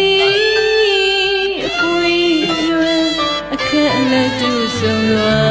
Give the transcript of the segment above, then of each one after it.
သည်အကွေရွယ်အခက်လက်တူဆုံးလွာ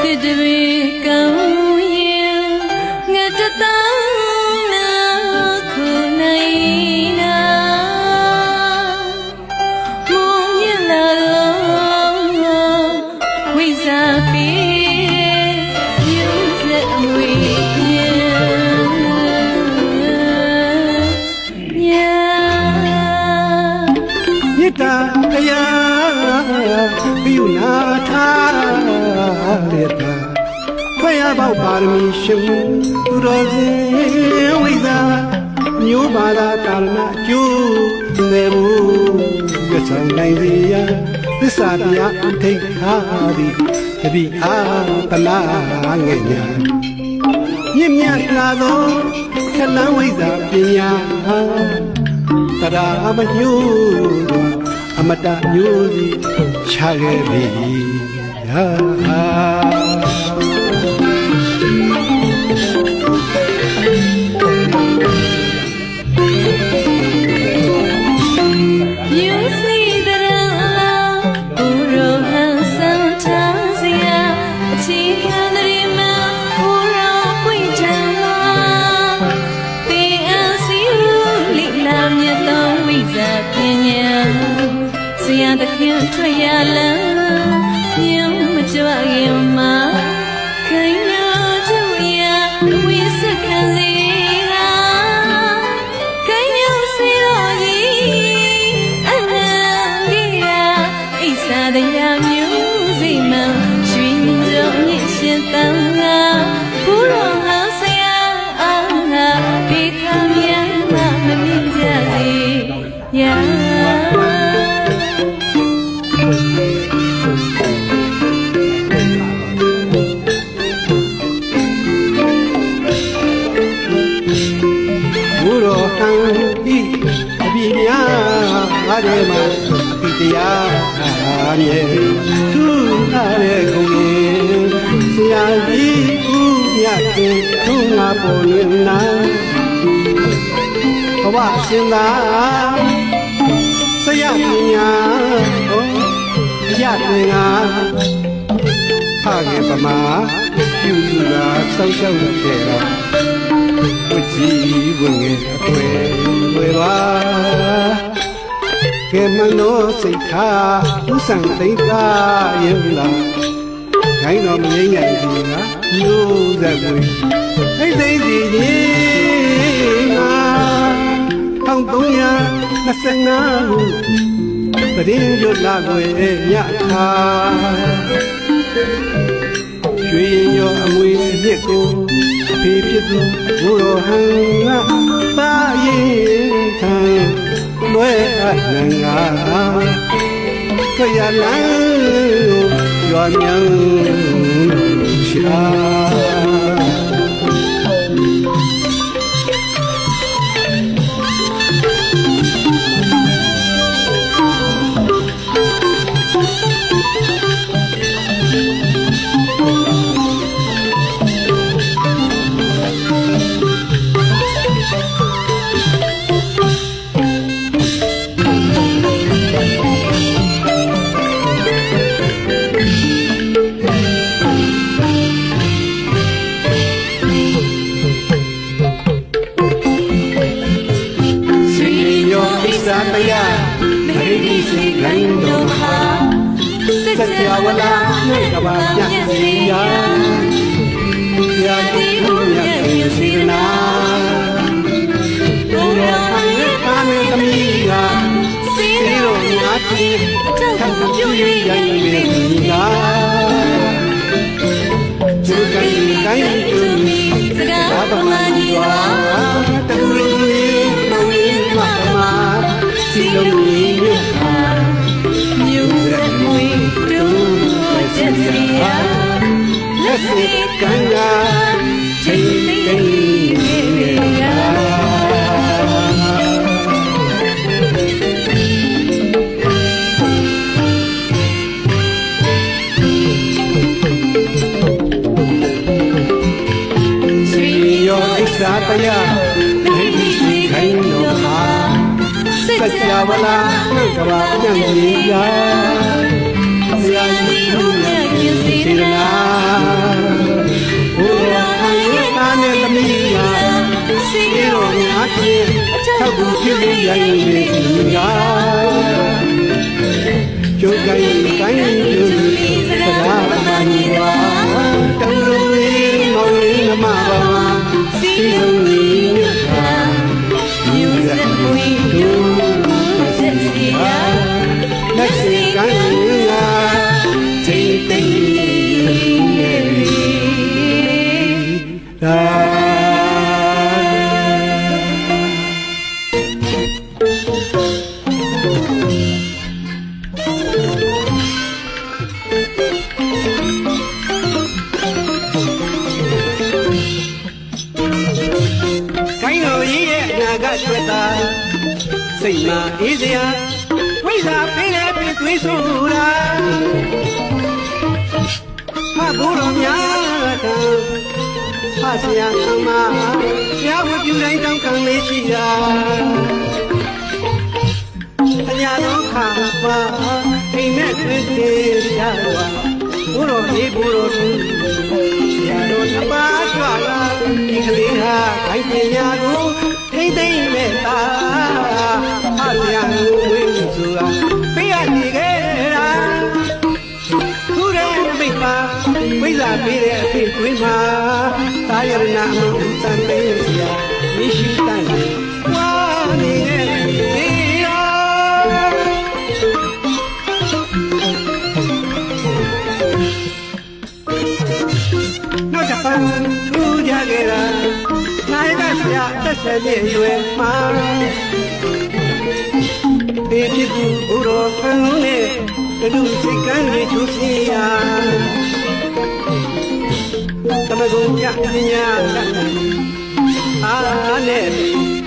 ခေတ္တဝေကံ နေဘူးရဆောင်နိုင်စေရသစ္စာတရားဥထိတ်ထားသည်တပိအာတနာငဲ့ညာမြင့်မြတ်လာသောခလန်းဝိဇာပညာတရာမညို့အမတမျိုးစီချခဲ့ပြီဟာ ခင်ထွက်ရလန်းမြုံမကြွရင်မှာ အားမြေသူအားရကုန်ရင်ဆရာကြီးဥမြတ်ခင်သူငါပေါ်လွင်နာဘဝရှင်သာဆရာပညာဟောအရတင်ငါဖခင်ပမာပြုစုတာဆောက်ရှောက်ခဲ့တော့ဝကြီးဝင်ငယ်အတွေ့ဝေပါ ကဲမနောစိတ်ထားဥဆံသိမ့်သာယုံလာခိုင်းတော်မငိမ့်ငယ်ဒီကမျိုးသက်ပွေဟိတ်သိမ့်စီကြီးငါ1325ခုပရင်ရွတ်လာွယ်ညခါရွှေရင်ရောအမွေအနှစ်ကိုအဖေဖြစ်သူဘုရောဟံငါပါရင်ထံ လွဲအပ်နငါခရလန်းရွာမြန်းရှာ ကဘာညက်စီယာရာတိဟုမြတ်ရှင်စီရနာဘုရားဟံအာမေသမီးကစီစီရောရောမြတ်တိထပ်ပြု၍ရိုင်း ယောဣစ္ဆာတယဒိဋ္ဌိစီခိုင်းတော်ဟာစัစัจจ java ဝလာနှံကဘာညံ့ကြီးရာဘုရားကြီးဘုရားရှ င်စေတနာဘုရားရဲ့သားနဲ့သမီးများစေတော်များဖြင့်ထောက်ကူပြုရရည်ရည်များကျုပ်ကိုင်းတိုင်းလူစကားမနီပါတောင်လုံးမောင်လေးမမပါစီလုံး မှာအေးစရာဝိဇ္ဇာပေးတဲ့ပြသွေးဆိုတာဟာဘုရောများကဟာဆရာအမဆရာဝပြူတိုင်းတောင်းခံလေးရှိတာအညာတော်ခါပါအိမ်နဲ့တွေ့သေးရှာတော့ဘုရောကြီးဘုရောသူဆရာတော်သဘာကြွလာဒီကလေးဟာခိုင်ပညာကို ထိမ့်သိမ့်မဲ့တာဟာဆရာကိုဝေးဆိုတာပေးရနေခဲ့တာသူရဲမိတ်ပါဝိဇ္ဇာပေးတဲ့အဖေကွင်းမှာသာယရဏအမှုစံပေးစရာမရှိတတ်ရင်ဝါနေတဲ့ဒီရောနောက်တစ်ပန်းထူးကြခဲ့တာနိုင်ကဆ ရာတက်ဆက်ပြည့်ရွယ်မှာဒီဖြစ်သူဘုရောဖန်နဲ့တလူစိတ်ကန်းလေးချူစီယာတမကုံညပညာတတ်အားနဲ့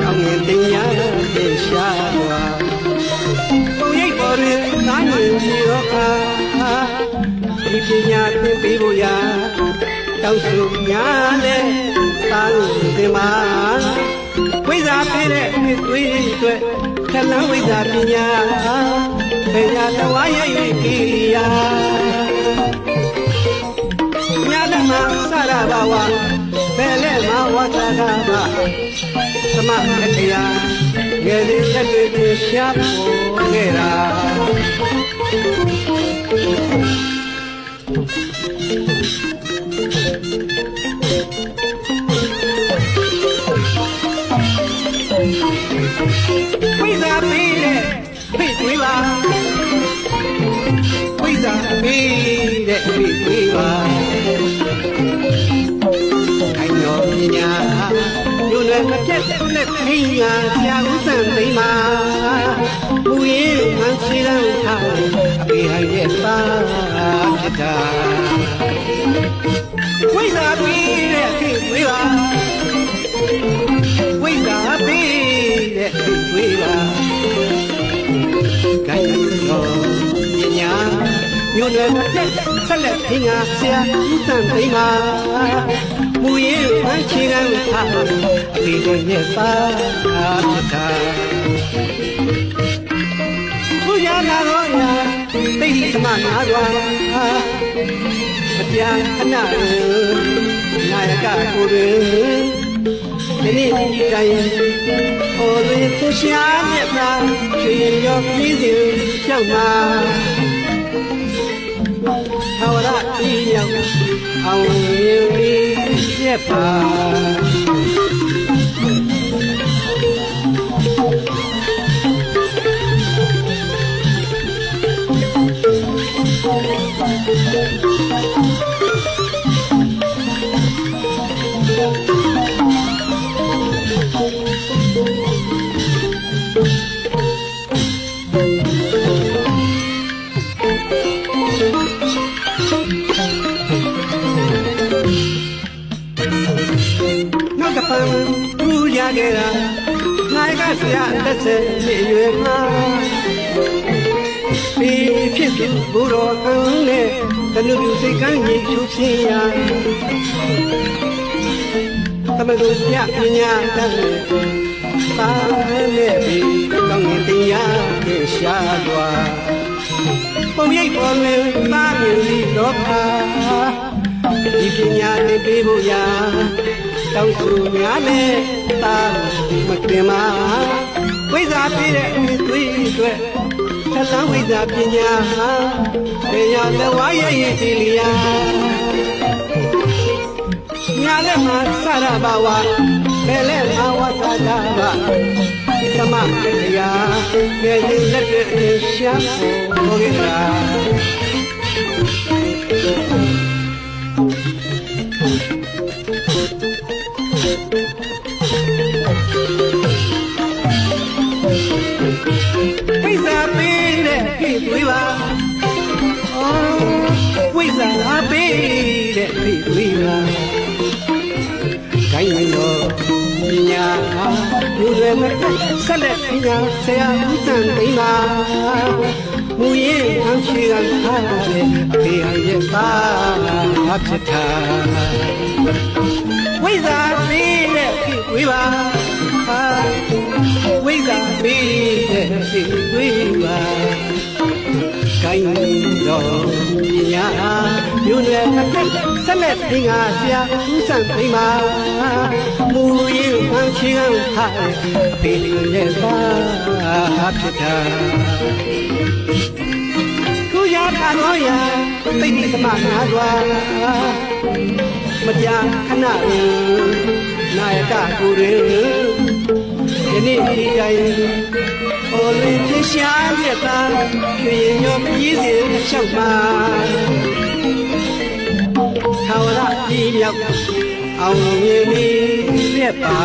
ကောင်းငင်တင်ညာပြေရှာသွားပုံရိပ်ပေါ်တွင်နားနေကြတော့ခါဒီပညာသင်ပေးဖို့ရာတောက်စု ညာနဲ့တာလို့ဒီမှာဝိဇ္ဇာပေးတဲ့နှစ်သွေးအတွက်ခလန်းဝိဇ္ဇာပညာပညာတော်ရိုက်ပြီယာညာလည်းမဆရဘာဝဘယ်လဲမဝါသာကပါသမအထေယငယ်လေးသက်တွေရှာပေါ်ခဲ့တာ ဇာပေးတဲ့ဖိတ်တွေးပါခိုင်တော်ပညာညွန်းလည်းမပြတ်နဲ့ခိညာဆရာဦးစံသိမ်းပါမူရင်မှန်စီရန်ထားအပေဟိုင်ရဲ့ပါဖြစ်တာ ညွန်းလည်းပြက်ဆက်လက်ပညာဆရာဦးတန်သိမ်းပါမူရင်ဖန်ချီရန်ထားအပေကိုရဲ့ပါဖြစ်တာဘုရားနာတော်ရာသိသမနာတော်မတရားခဏနာယကကိုယ်တွင်ဒီနေ့ဒီတိုင်းဟိုသွေးသရှားမြတ်သာချွေရောပြည်စီကြောက်မှာ သာဝရပြည်မြောက်အောင်ရင်ပြီးပြက်ပါ နောက်တစ်ပံသူရခဲ့တာနိုင်ကဆရာတက်ဆက်နေရွယ်မှာဒီဖြစ်သူဘုရောကံနဲ့တနုပြုစိတ်ကန်းကြီးချူစင်ရာသမဂုပြပညာတတ်တဲ့ပါနဲ့ပြီးကောင်းငင်တရားပြေရှားသွားပုံရိပ်ပေါ်မှာပါမြင်ပြီးတော့ခါ ဒီပညာသင်ပေးဖို့ရာတောင်းဆိုများနဲ့တာမကင်မှာဝိဇ္ဇာပြည့်တဲ့သွေးအတွက်သလန်းဝိဇ္ဇာပညာဟာပညာတဝါရဲ့ရည်စီလျာညာလည်းမှာစရဘာဝဘယ်လဲမှာဝသတာပါသမတရားငယ်စဉ်လက်တွေအင်းရှာပေါ်ခဲ့တာ ဝိဇ္ဇာပေးတဲ့ဖိသွေးပါဩဝိဇ္ဇာပေးတဲ့ဖိသွေးပါခိုင်းမလို့ပညာဘုရရွယ်မဲ့ဆက်လက်ပညာဆရာဦးစံသိမ်းပါမူရင်အောင်ရှိကထားတဲ့ဖေဟန်ရဲ့ပါ ဖြစ်တာဝိဇာပေးတဲ့ဖြစ်ဝေးပါဝိဇာပေးတဲ့ဖြစ်ဝေးပါကိုင်းတော်ပညာမြို့နယ်တစ်ဖက်ဆက်လက်ပင်ကဆရာဦးစံသိမ်းပါမူရင်ဝမ်းချင်ဟာဖေးရဲ့ပါဖြစ်တာကိုရတာတော့ရ သိတိသမနာစွာမကြာခဏနာယကကိုရင်ယနေ့ဒီတိုင်း။အော်လေချရှားပြတာရွှေညောပြည်စီလျှောက်ပါ။ထာဝရပြည်မြောက်အောင်မြင်ပြီးပြက်ပါ